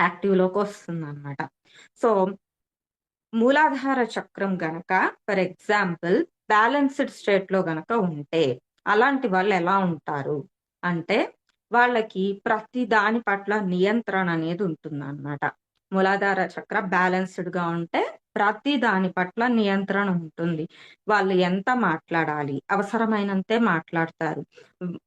యాక్టివ్‌లోకి వస్తుందనమాట. సో మూలాధార చక్రం గనక ఫర్ ఎగ్జాంపుల్ బ్యాలెన్స్‌డ్ స్టేట్‌లో గనక ఉంటే, అలాంటి వాళ్ళు ఎలా ఉంటారు? అంటే వాళ్ళకి ప్రతి దాని పట్ల నియంత్రణ అనేది ఉంటుంది అనమాట మూలాధార చక్ర బ్యాలెన్స్‌డ్‌గా ఉంటే ప్రతి దాని పట్ల నియంత్రణ ఉంటుంది. వాళ్ళు ఎంత మాట్లాడాలి, అవసరమైనంతే మాట్లాడతారు.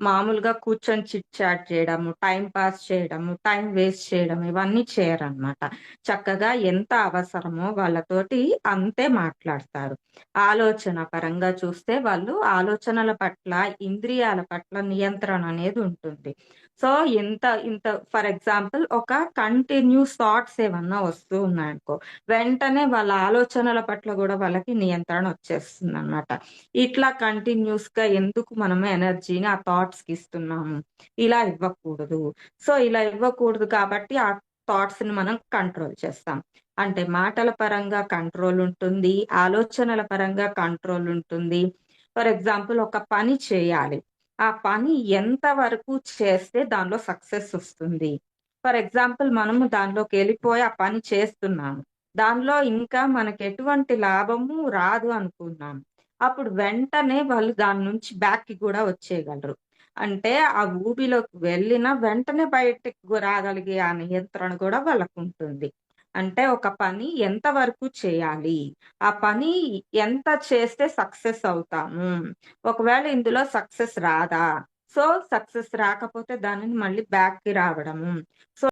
మామూలుగా కూర్చొని చిట్ చాట్ చేయడము, టైం పాస్ చేయడము, టైం వేస్ట్ చేయడం ఇవన్నీ చేయరనమాట. చక్కగా ఎంత అవసరమో వాళ్ళతోటి అంతే మాట్లాడతారు. ఆలోచన పరంగా చూస్తే వాళ్ళు ఆలోచనల పట్ల, ఇంద్రియాల పట్ల నియంత్రణ అనేది ఉంటుంది. సో ఇంత ఇంత ఫర్ ఎగ్జాంపుల్ ఒక కంటిన్యూస్ థాట్స్ ఏమన్నా వస్తూ ఉన్నాయనుకో, వెంటనే వాళ్ళ ఆలోచనల పట్ల కూడా వాళ్ళకి నియంత్రణ వచ్చేస్తుంది అనమాట ఇట్లా కంటిన్యూస్గా ఎందుకు మనము ఎనర్జీని ఆ థాట్స్కి ఇస్తున్నాము? ఇలా ఇవ్వకూడదు. సో ఇలా ఇవ్వకూడదు కాబట్టి ఆ థాట్స్‌ని మనం కంట్రోల్ చేస్తాం. అంటే మాటల పరంగా కంట్రోల్ ఉంటుంది. ఆలోచనల పరంగా కంట్రోల్ ఉంటుంది. ఫర్ ఎగ్జాంపుల్ ఒక పని చేయాలి. ఆ పని ఎంత వరకు చేస్తే దానిలో సక్సెస్ వస్తుంది. ఫర్ ఎగ్జాంపుల్ మనము దానిలోకెళ్ళిపోయి ఆ పని చేస్తున్నాము. దానిలో ఇంకా మనకెటువంటి లాభము రాదు అనుకున్నాం. అప్పుడు వెంటనే వాళ్ళు దాని నుంచి బ్యాక్‌కి కూడా వచ్చేయగలరు. అంటే ఆ ఊబిలోకి వెళ్ళిన వెంటనే బయటకు రాగలిగే ఆ నియంత్రణ కూడా వాళ్ళకు ఉంటుంది అంటే ఒక పని ఎంత వరకు చేయాలి? ఆ పని ఎంత చేస్తే సక్సెస్ అవుతాము? ఒకవేళ ఇందులో సక్సెస్ రాదా? సో సక్సెస్ రాకపోతే దానిని మళ్ళీ బ్యాక్‌కి రావడము. సో